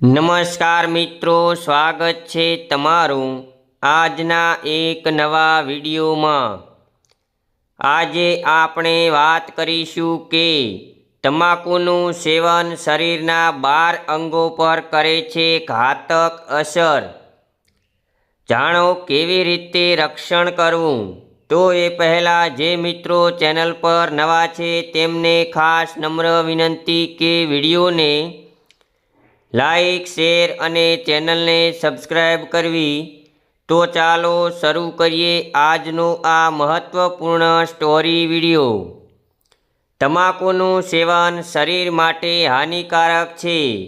નમસ્કાર મિત્રો, સ્વાગત છે તમારું આજના એક નવા વિડીયોમાં. આજે આપણે વાત કરીશું કે તમાકુનું સેવન શરીરના બાર અંગો પર કરે છે ઘાતક અસર. જાણો કેવી રીતે રક્ષણ કરવું? તો એ પહેલાં જે મિત્રો ચેનલ પર નવા છે તેમને ખાસ નમ્ર વિનંતી કે વિડીયોને લાઈક, શેર અને ચેનલને સબસ્ક્રાઈબ કરવી. તો ચાલો શરૂ કરીએ આજનો આ મહત્ત્વપૂર્ણ સ્ટોરી વીડિયો. તમાકુનું સેવન શરીર માટે હાનિકારક છે.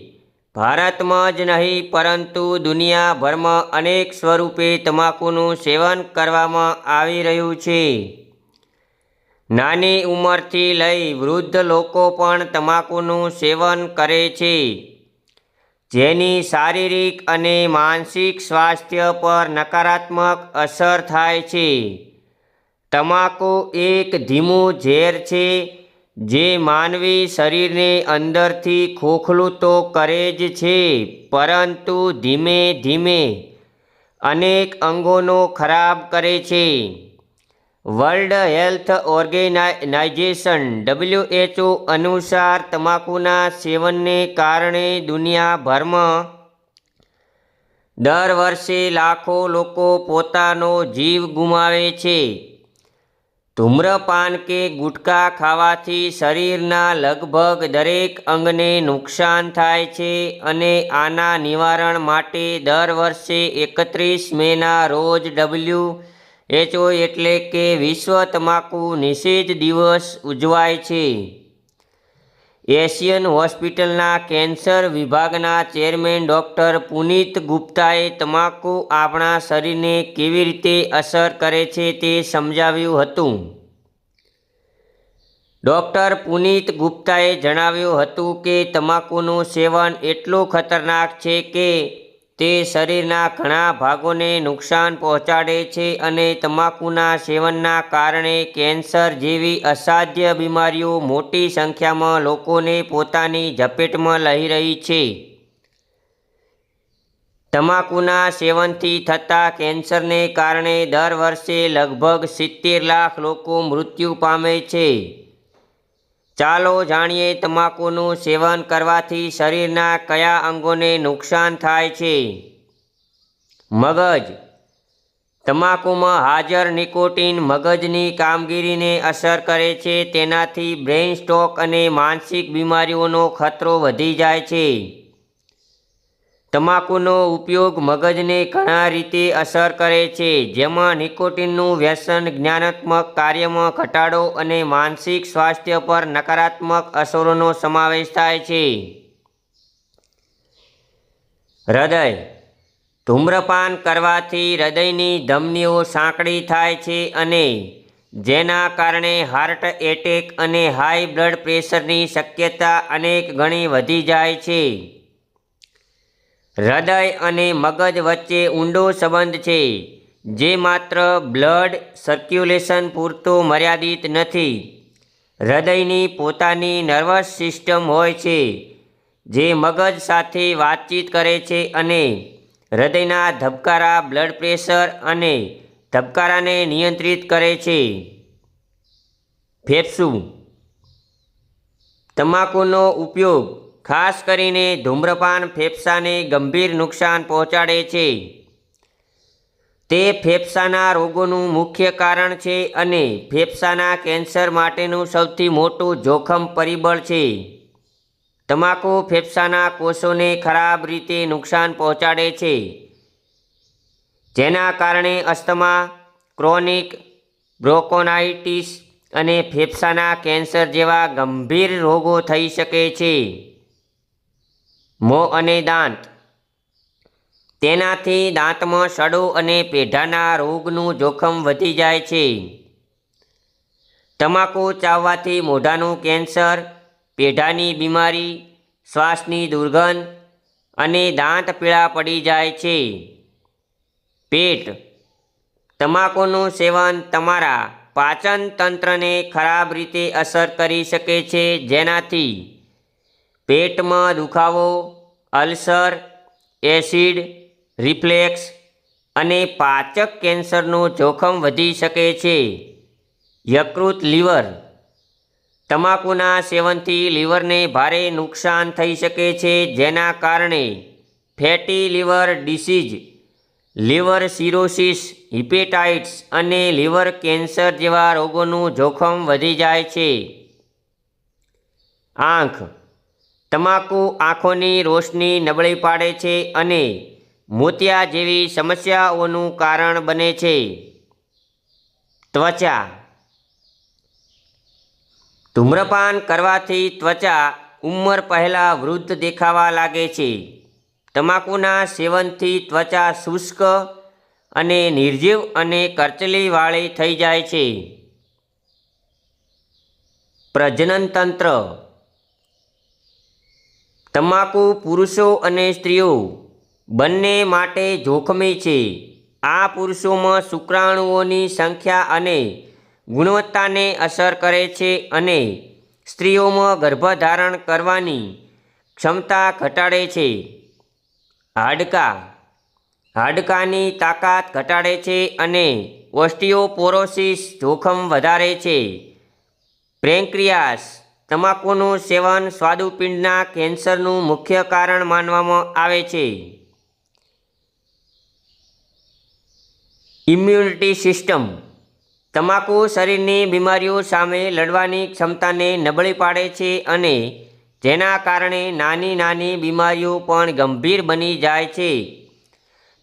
ભારતમાં જ નહીં, પરંતુ દુનિયાભરમાં અનેક સ્વરૂપે તમાકુનું સેવન કરવામાં આવી રહ્યું છે. નાની ઉંમરથી લઈ વૃદ્ધ લોકો પણ તમાકુનું સેવન કરે છે. જેની શારીરિક અને માનસિક સ્વાસ્થ્ય પર નકારાત્મક અસર થાય છે. તમાકુ એક ધીમું ઝેર છે, જે માનવી શરીરને અંદરથી ખોખલું તો કરે જ છે, પરંતુ ધીમે ધીમે અનેક અંગોનો ખરાબ કરે છે. વર્લ્ડ હેલ્થ ઓર્ગેનાઇઝેશન ડબલ્યુએચઓ અનુસાર તમાકુના સેવનને કારણે દુનિયાભરમાં દર વર્ષે લાખો લોકો પોતાનો જીવ ગુમાવે છે. ધૂમ્રપાન કે ગુટખા ખાવાથી શરીરના લગભગ દરેક અંગને નુકસાન થાય છે અને આના નિવારણ માટે દર વર્ષે એકત્રીસ મેના રોજ ડબલ્યુ એચઓ એટલે કે વિશ્વ તમાકુ નિષેધ દિવસ ઉજવાય છે. એશિયન હોસ્પિટલના કેન્સર વિભાગના ચેરમેન ડૉક્ટર પુનીત ગુપ્તાએ તમાકુ આપણા શરીરને કેવી રીતે અસર કરે છે તે સમજાવ્યું હતું. ડૉક્ટર પુનીત ગુપ્તાએ જણાવ્યું હતું કે તમાકુનું સેવન એટલું ખતરનાક છે કે તે શરીરના ઘણા ભાગોને નુકસાન પહોંચાડે છે અને તમાકુના સેવનના કારણે કેન્સર જેવી અસાધ્ય બીમારીઓ મોટી સંખ્યામાં લોકોને પોતાની ઝપેટમાં લઈ રહી છે. તમાકુના સેવનથી થતા કેન્સરને કારણે દર વર્ષે લગભગ સિત્તેર લાખ લોકો મૃત્યુ પામે છે. ચાલો જાણીએ તમાકુનું સેવન કરવાથી શરીરના કયા અંગોને નુકસાન થાય છે. મગજ. તમાકુમાં હાજર નિકોટીન મગજની કામગીરીને અસર કરે છે, તેનાથી બ્રેઇન સ્ટ્રોક અને માનસિક બીમારીઓનો ખતરો વધી જાય છે. તમાકુનો ઉપયોગ મગજને ઘણા રીતે અસર કરે છે, જેમાં નિકોટીનનું વ્યસન જ્ઞાનાત્મક કાર્યમાં ઘટાડો અને માનસિક સ્વાસ્થ્ય પર નકારાત્મક અસરોનો સમાવેશ થાય છે. હૃદય. ધૂમ્રપાન કરવાથી હૃદયની ધમનીઓ સાંકડી થાય છે અને જેના કારણે હાર્ટ એટેક અને હાઈ બ્લડ પ્રેશરની શક્યતા અનેક ગણી વધી જાય છે. હૃદય અને મગજ વચ્ચે ઊંડો સંબંધ છે, જે માત્ર બ્લડ સર્ક્યુલેશન પૂરતો મર્યાદિત નથી. હૃદયની પોતાની નર્વસ સિસ્ટમ હોય છે, જે મગજ સાથે વાતચીત કરે છે અને હૃદયના ધબકારા બ્લડ પ્રેશર અને ધબકારાને નિયંત્રિત કરે છે. ફેફસું. તમાકુનો ઉપયોગ ખાસ કરીને ધૂમ્રપાન ફેફસાને ગંભીર નુકસાન પહોંચાડે છે. તે ફેફસાના રોગોનું મુખ્ય કારણ છે અને ફેફસાના કેન્સર માટેનું સૌથી મોટું જોખમ પરિબળ છે. તમાકુ ફેફસાના કોષોને ખરાબ રીતે નુકસાન પહોંચાડે છે. જેના કારણે અસ્થમા, ક્રોનિક બ્રોકોનાઇટિસ અને ફેફસાના કેન્સર જેવા ગંભીર રોગો થઈ શકે છે. મોં અને દાંત. તેનાથી દાંતમાં સડો અને પેઢાના રોગનું જોખમ વધી જાય છે. તમાકુ ચાવવાથી મોઢાનું કેન્સર, પેઢાની બીમારી, શ્વાસની દુર્ગંધ અને દાંત પીળા પડી જાય છે. પેટ. તમાકુનું સેવન તમારા પાચન તંત્રને ખરાબ રીતે અસર કરી શકે છે જેનાથી પેટમાં દુખાવો, અલ્સર, એસિડ, રિફ્લેક્સ અને પાચક કેન્સરનું જોખમ વધી શકે છે. યકૃત લીવર. તમાકુના સેવનથી લીવરને ભારે નુકસાન થઈ શકે છે, જેના કારણે fatty liver disease, liver cirrhosis, hepatitis અને લીવર કેન્સર જેવા રોગોનું જોખમ વધી જાય છે. આંખ. તમાકુ આંખોની રોશની નબળી પાડે છે અને મોતિયા જેવી સમસ્યાઓનું કારણ બને છે. ત્વચા. ધૂમ્રપાન કરવાથી ત્વચા ઉંમર પહેલાં વૃદ્ધ દેખાવા લાગે છે. તમાકુના સેવનથી ત્વચા શુષ્ક અને નિર્જીવ અને કરચલીવાળી થઈ જાય છે. પ્રજનન તંત્ર તમાકુ, પુરુષો અને સ્ત્રીઓ, બંને માટે જોખમી છે. આ પુરુષોમાં શુક્રાણુઓની સંખ્યા અને ગુણવત્તાને અસર કરે છે અને સ્ત્રીઓમાં ગર્ભધારણ કરવાની ક્ષમતા ઘટાડે છે. હાડકાં. હાડકાની તાકાત ઘટાડે છે અને ઓસ્ટિયોપોરોસિસ જોખમ વધારે છે. પ્રેન્ક્રિયાસ તમાકુનું સેવન સ્વાદુપિંડના કેન્સરનું મુખ્ય કારણ માનવામાં આવે છે. ઇમ્યુનિટી સિસ્ટમ તમાકુ શરીરની બીમારીઓ સામે લડવાની ક્ષમતાને નબળી પાડે છે અને જેના કારણે નાની નાની બીમારીઓ પણ ગંભીર બની જાય છે.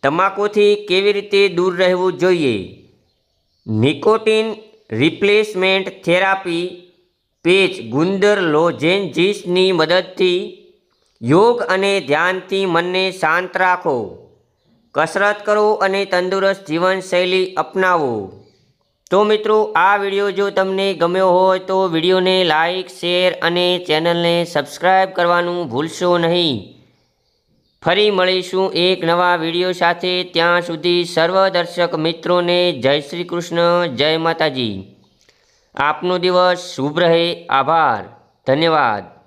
તમાકુથી કેવી રીતે દૂર રહેવું જોઈએ? નિકોટિન રિપ્લેસમેન્ટ થેરાપી પેચ ગુંદર લોજેન્જીસની મદદથી યોગ અને ધ્યાનથી મનને શાંત રાખો. કસરત કરો અને તંદુરસ્ત જીવનશૈલી અપનાવો. તો મિત્રો, આ વીડિયો જો તમને ગમ્યો હોય તો વિડીયોને લાઈક, શેર અને ચેનલને સબસ્ક્રાઈબ કરવાનું ભૂલશો નહીં. ફરી મળીશું એક નવા વીડિયો સાથે. ત્યાં સુધી સર્વ દર્શક મિત્રોને જય શ્રી કૃષ્ણ, જય માતાજી. આપનો દિવસ શુભ રહે. આભાર. ધન્યવાદ.